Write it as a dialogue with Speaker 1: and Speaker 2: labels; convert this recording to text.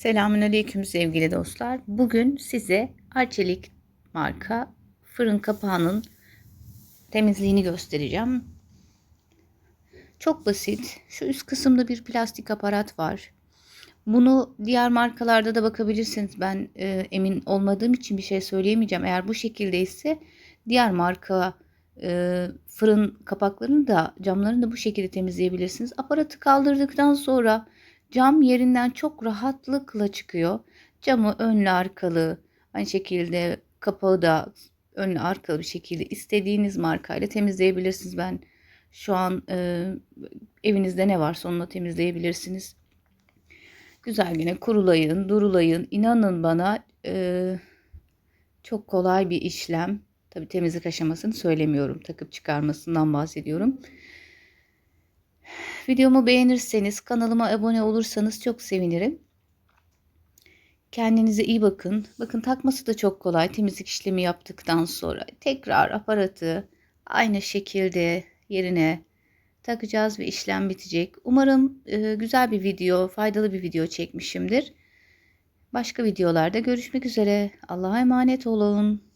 Speaker 1: Selamünaleyküm sevgili dostlar. Bugün size Arçelik marka fırın kapağının temizliğini göstereceğim. Çok basit. Şu üst kısımda bir plastik aparat var. Bunu diğer markalarda da bakabilirsiniz. Ben e, emin olmadığım için bir şey söyleyemeyeceğim. Eğer bu şekilde ise diğer marka e, fırın kapaklarını da camlarını da bu şekilde temizleyebilirsiniz. Aparatı kaldırdıktan sonra Cam yerinden çok rahatlıkla çıkıyor. Camı önlü arkalı aynı şekilde kapağı da önlü arkalı bir şekilde istediğiniz markayla temizleyebilirsiniz. Ben şu an e, evinizde ne varsa onunla temizleyebilirsiniz. Güzel güne kurulayın, durulayın. İnanın bana e, çok kolay bir işlem. Tabi temizlik aşamasını söylemiyorum. Takıp çıkarmasından bahsediyorum. Videomu beğenirseniz, kanalıma abone olursanız çok sevinirim. Kendinize iyi bakın. Bakın takması da çok kolay. Temizlik işlemi yaptıktan sonra tekrar aparatı aynı şekilde yerine takacağız ve işlem bitecek. Umarım e, güzel bir video, faydalı bir video çekmişimdir. Başka videolarda görüşmek üzere. Allah'a emanet olun.